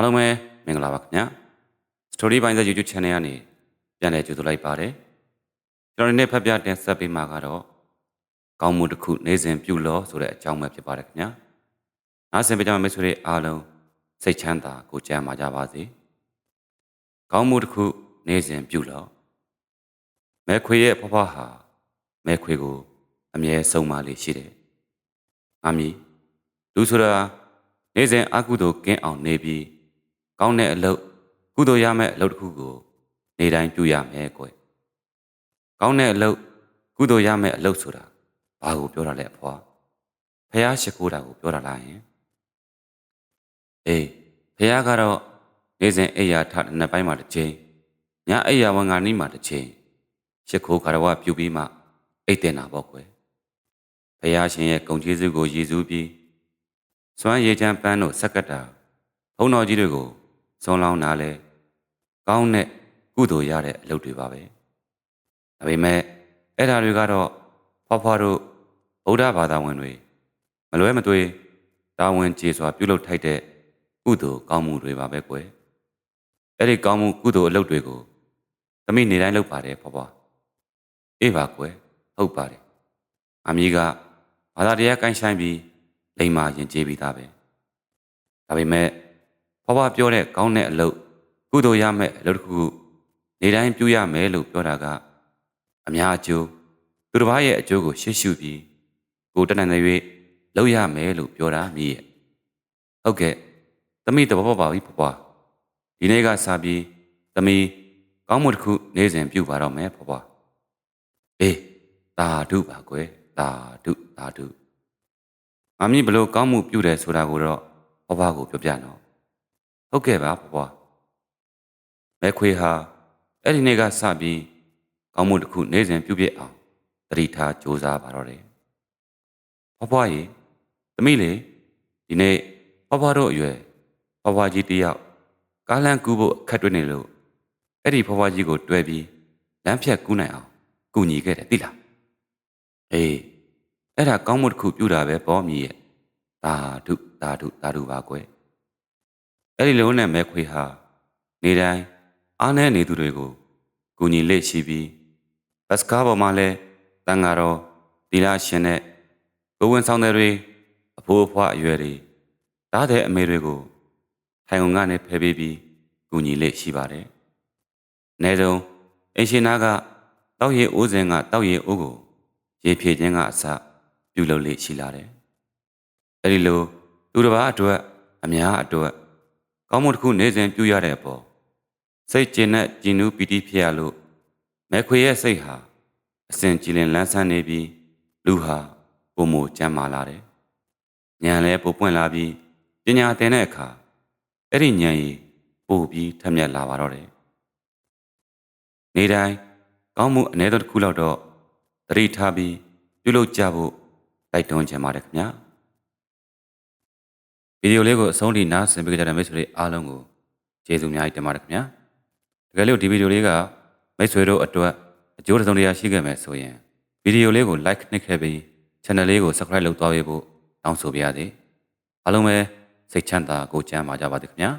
အားလုံးပဲမင်္ဂလာပါခင်ဗျာ Story ပိုင်းသက် YouTube Channel ကနေပြန်လည်ကြိုဆိုလိုက်ပါတယ်ကျွန်တော်ဒီနေ့ဖတ်ပြတင်ဆက်ပေးမှာကတော့ကောင်းမှုတစ်ခုနေစဉ်ပြုလို့ဆိုတဲ့အကြောင်းပဲဖြစ်ပါတယ်ခင်ဗျာအားစင်ပြကြမယ့်မိတ်ဆွေတွေအားလုံးစိတ်ချမ်းသာကိုကြမ်းပါကြပါစေကောင်းမှုတစ်ခုနေစဉ်ပြုလို့မဲခွေရဲ့ဖွားဖွားဟာမဲခွေကိုအမြဲဆုံးမလေးရှိတယ်အမီလူဆိုတာနေစဉ်အကုသို့ကင်းအောင်နေပြီး ကောင်းတဲ့အလုပ်ကုသိုလ်ရမယ့်အလုပ်တစ်ခုကိုနေတိုင်းပြုရမယ်ကွယ်ကောင်းတဲ့အလုပ်ကုသိုလ်ရမယ့်အလုပ်ဆိုတာဘာကိုပြောတာလဲအဖွာဖះရှိခိုးတာကိုပြောတာလားယင်အေးဖះကတော့နေစဉ်အိယာထတဲ့နှစ်ပိုင်းမှာတစ်ချိန်ညအိယာဝန်ကနီးမှာတစ်ချိန်ရှိခိုးကာရဝပြုပြီးမှအိတ်တင်တာပေါ့ကွယ်ဖះရှင်ရဲ့ဂုံကျေးဇူးကိုရည်စူးပြီးစွမ်းရည်ချမ်းပန်းတို့ဆက်ကတာဘုံတော်ကြီးတွေကို စုံလောင်းတာလဲကောင်းတဲ့ကုသိုလ်ရတဲ့အလုပ်တွေပါပဲဒါပေမဲ့အဲ့ဓာတွေကတော့ဖွားဖွားတို့ဗုဒ္ဓဘာသာဝင်တွေမလွဲမသွေတာဝန်ကျေစွာပြုလုပ်ထိုက်တဲ့ကုသိုလ်ကောင်းမှုတွေပါပဲကွယ်အဲ့ဒီကောင်းမှုကုသိုလ်အလုပ်တွေကိုသမီးနေတိုင်းလုပ်ပါတယ်ဖွားဖွားအေးပါကွယ်ဟုတ်ပါတယ်အမီးကဘာသာတရားကိုင်းဆိုင်ပြီးလိမ္မာရင်ကျေးပြီးသားပဲဒါပေမဲ့ ဖွားဖွားပြောတဲ့ကောင်းတဲ့အလုပ်ကုသိုလ်ရမယ့်အလုပ်တစ်ခုခုနေတိုင်းပြုရမယ်လို့ပြောတာကအများအကျိုးသူတစ်ပါးရဲ့အကျိုးကိုရှေ့ရှုပြီးကိုတတ်နိုင်တဲ့၍လုပ်ရမယ်လို့ပြောတာမြည်ရဲ့ဟုတ်ကဲ့သမီးတဘောပါပြီဖွားဖွားဒီနေ့ကစပြီးသမီးကောင်းမှုတစ်ခုနေစဉ်ပြုပါတော့မယ်ဖွားဖွားအေးတာဓုပါကွယ်တာဓုတာဓုမမီးဘလို့ကောင်းမှုပြုတယ်ဆိုတာကိုတော့ဖွားဖွားကိုပြောပြနော် ဟုတ်ကဲ့ပါဖွားဖွားမဲခွေဟာအဲ့ဒီနေ့ကစပြီးကောင်းမှုတစ်ခုနေစဉ်ပြုပြစ်အောင်တတိထားစ조사ပါတော့တယ်ဖွားဖွားရေသမီးလေဒီနေ့ဖွားဖွားတို့အရွယ်ဖွားဖွားကြီးတယောက်ကားလမ်းကူးဖို့အခက်တွေ့နေလို့အဲ့ဒီဖွားဖွားကြီးကိုတွဲပြီးလမ်းဖြတ်ကူးနိုင်အောင်ကူညီခဲ့တယ်သိလားအေးအဲ့ဒါကောင်းမှုတစ်ခုပြုတာပဲပေါ့မြည်ရဲ့သာဓုသာဓုသာဓုပါကွယ် အဲ့ဒီလုံးနဲ့မဲခွေဟာနေတိုင်းအားနည်းနေသူတွေကိုကူညီလက်ရှိပြီးဘတ်စကားပေါ်မှာလဲတန်ဃာတော်သီလရှင်တဲ့ဘဝင်ဆောင်တဲ့တွေအဖိုးအဖွားအရွယ်တွေတားတဲ့အမေတွေကိုထိုင်ုံကနေဖယ်ပေးပြီးကူညီလက်ရှိပါတယ်။နေတုံအင်ရှင်နာကတောက်ရည်အိုးစင်ကတောက်ရည်အိုးကိုရေဖြည့်ခြင်းကအစပြုလုပ်လက်ရှိလာတယ်။အဲဒီလိုသူတစ်ပါးအတွက်အများအတွက် ကောင်းမှုတစ်ခုနေစဉ်ပြုရတဲ့အပေါ်စိတ်ကျဉ်နဲ့ကျင်နူးပီတိဖြစ်ရလို့မဲခွေရဲ့စိတ်ဟာအစဉ်ကြည်လင်လန်းဆန်းနေပြီးလူဟာပုံမကြမ်းမာလာတယ်။ဉာဏ်လည်းပိုပွင့်လာပြီးပညာသင်တဲ့အခါအဲ့ဒီဉာဏ်ကြီးပိုပြီးထက်မြက်လာပါတော့တယ်။နေတိုင်းကောင်းမှုအ ਨੇ တော်တစ်ခုလောက်တော့တတိထားပြီးပြုလုပ်ကြဖို့တိုက်တွန်းချင်ပါတယ်ခင်ဗျာ။ ဗီဒီယိုလေးကိုအဆုံးထိနားဆင်ပေးကြတဲ့မိတ်ဆွေတွေအားလုံးကိုကျေးဇူးအများကြီးတင်ပါတယ်ခင်ဗျာ။တကယ်လို့ဒီဗီဒီယိုလေးကမိတ်ဆွေတို့အတွက်အကျိုးတစ်စုံတစ်ရာရှိခဲ့မယ်ဆိုရင်ဗီဒီယိုလေးကို like နှိပ်ခဲ့ပြီး channel လေးကို subscribe လုပ်သွားပေးဖို့တောင်းဆိုပါရစေအားလုံးပဲစိတ်ချမ်းသာကိုကြမ်းပါကြပါစေခင်ဗျာ